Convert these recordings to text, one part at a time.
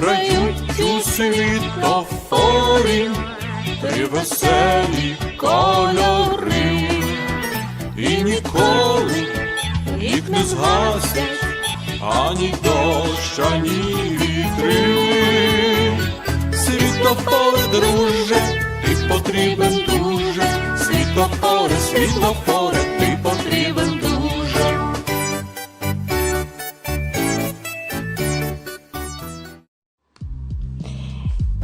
грають у світлофорі, три веселі кольори, і ніколи їх не згасять ані дощ, ані вітри. Світлофори, друже, ти потрібен дуже. Світлофори, світлофори,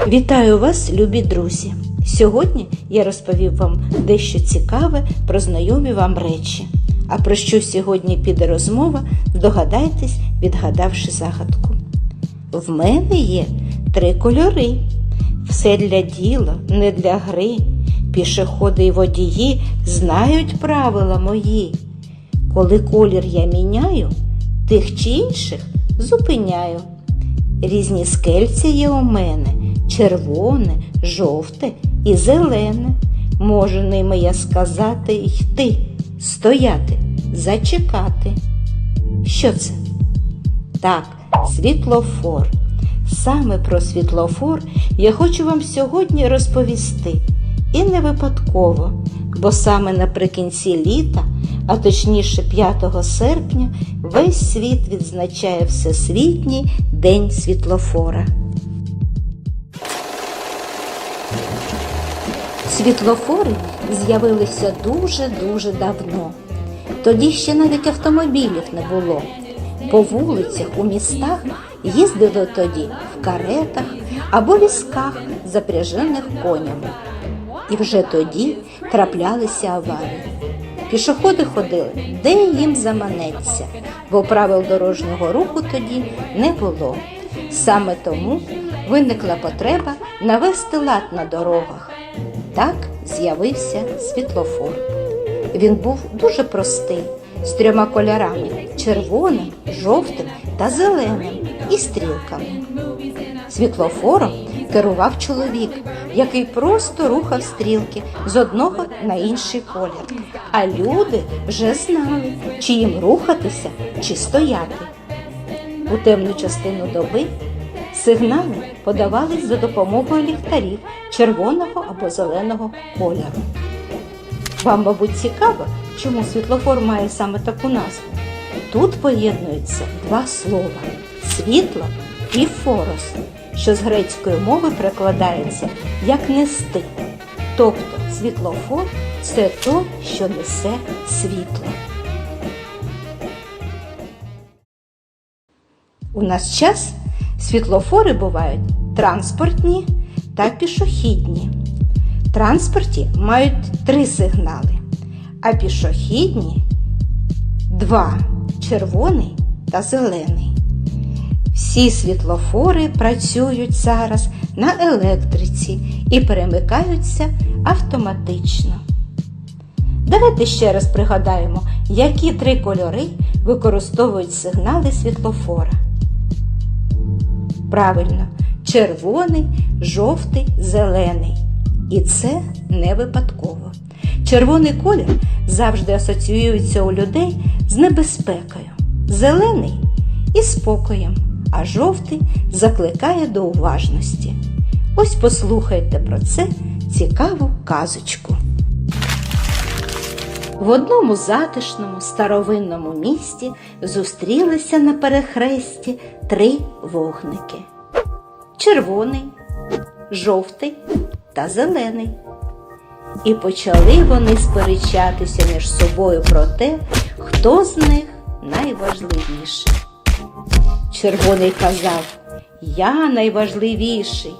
Вітаю вас, любі друзі! Сьогодні я розповів вам дещо цікаве про знайомі вам речі. А про що сьогодні піде розмова, здогадайтесь, відгадавши загадку. В мене є три кольори. Все для діла, не для гри. Пішоходи й водії знають правила мої. Коли колір я міняю, тих чи інших зупиняю. Різні скельця є у мене червоне, жовте і зелене. Можу ними я сказати йти, стояти, зачекати. Що це? Так, світлофор. Саме про світлофор я хочу вам сьогодні розповісти. І не випадково, бо саме наприкінці літа, а точніше 5 серпня, весь світ відзначає Всесвітній день світлофора. Світлофори з'явилися дуже-дуже давно. Тоді ще навіть автомобілів не було. По вулицях у містах їздили тоді в каретах або візках, запряжених конями. І вже тоді траплялися аварії. Пішоходи ходили, де їм заманеться, бо правил дорожнього руху тоді не було. Саме тому виникла потреба навести лад на дорогах. Так з'явився світлофор. Він був дуже простий, з трьома кольорами червоним, жовтим та зеленим і стрілками. Світлофором керував чоловік, який просто рухав стрілки з одного на інший колір. А люди вже знали, чи їм рухатися, чи стояти. У темну частину доби сигнали подавались за допомогою ліхтарів червоного або зеленого кольору. Вам, мабуть, цікаво, чому світлофор має саме таку назву. Тут поєднуються два слова світло і форос, що з грецької мови перекладається як нести. Тобто світлофор це то, що несе світло. У нас час світлофори бувають транспортні та пішохідні. Транспорті мають три сигнали, а пішохідні два червоний та зелений. Всі світлофори працюють зараз на електриці і перемикаються автоматично. Давайте ще раз пригадаємо, які три кольори використовують сигнали світлофора. Правильно, червоний, жовтий, зелений. І це не випадково. Червоний колір завжди асоціюється у людей з небезпекою, зелений із спокоєм, а жовтий закликає до уважності. Ось послухайте про це цікаву казочку. В одному затишному старовинному місті зустрілися на перехресті три вогники: червоний, жовтий та зелений. І почали вони сперечатися між собою про те, хто з них найважливіший. Червоний казав, я найважливіший,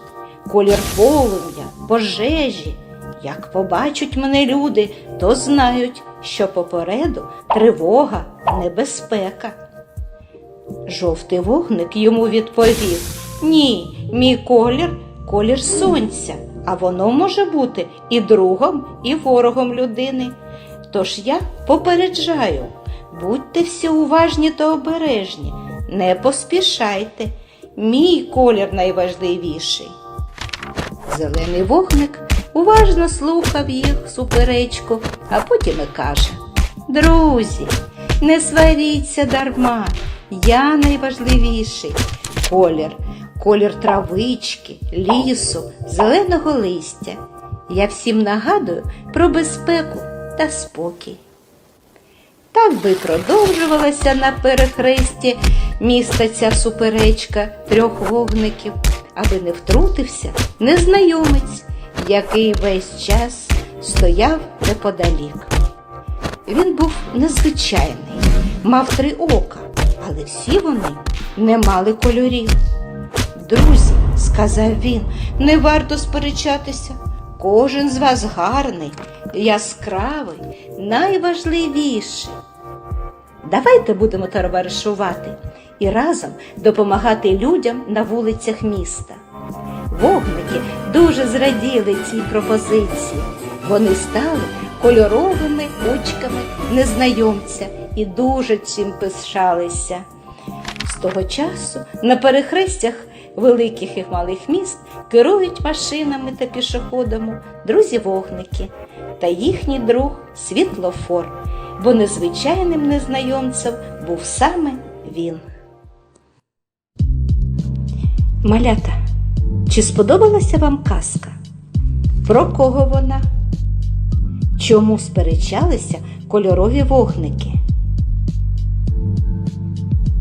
колір полум'я, пожежі. Як побачать мене люди, то знають, що попереду тривога, небезпека. Жовтий вогник йому відповів Ні, мій колір колір сонця, а воно може бути і другом, і ворогом людини. Тож я попереджаю, будьте всі уважні та обережні, не поспішайте. Мій колір найважливіший. Зелений вогник уважно слухав їх суперечку, а потім і каже Друзі, не сваріться дарма, я найважливіший. Колір колір травички, лісу, зеленого листя. Я всім нагадую про безпеку та спокій. Так би продовжувалася на перехресті міста ця суперечка трьох вогників, аби не втрутився незнайомець, який весь час стояв неподалік. Він був незвичайний, мав три ока, але всі вони не мали кольорів. Друзі, сказав він, не варто сперечатися. Кожен з вас гарний, яскравий, найважливіший. Давайте будемо товаришувати і разом допомагати людям на вулицях міста. Вогники дуже зраділи цій пропозиції. Вони стали кольоровими очками незнайомця і дуже цим пишалися. З того часу на перехрестях великих і малих міст керують машинами та пішоходами друзі-вогники та їхній друг світлофор, бо незвичайним незнайомцем був саме він. Малята, чи сподобалася вам казка? Про кого вона? Чому сперечалися кольорові вогники?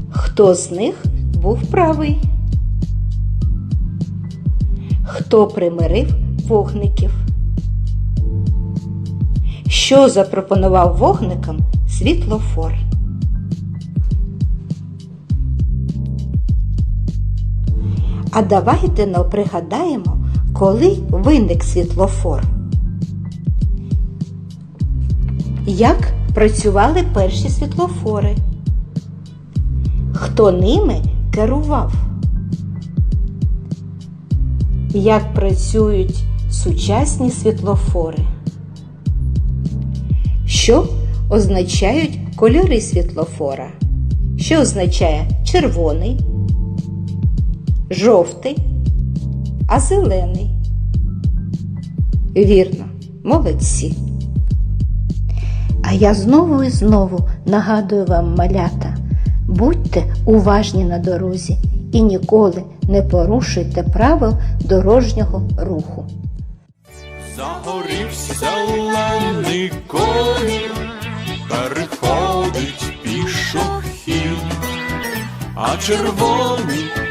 Хто з них був правий? Хто примирив вогників? Що запропонував вогникам світлофор? А давайте но пригадаємо, коли виник світлофор. Як працювали перші світлофори? Хто ними керував? Як працюють сучасні світлофори? Що означають кольори світлофора? Що означає червоний, жовтий, а зелений? Вірно, молодці. А я знову і знову нагадую вам, малята, будьте уважні на дорозі і ніколи не порушуйте правил дорожнього руху. Загорівся зелений колір, переходить пішохід, а червоний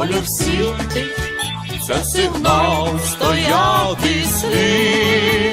колір світить, це сигнал стояти слід.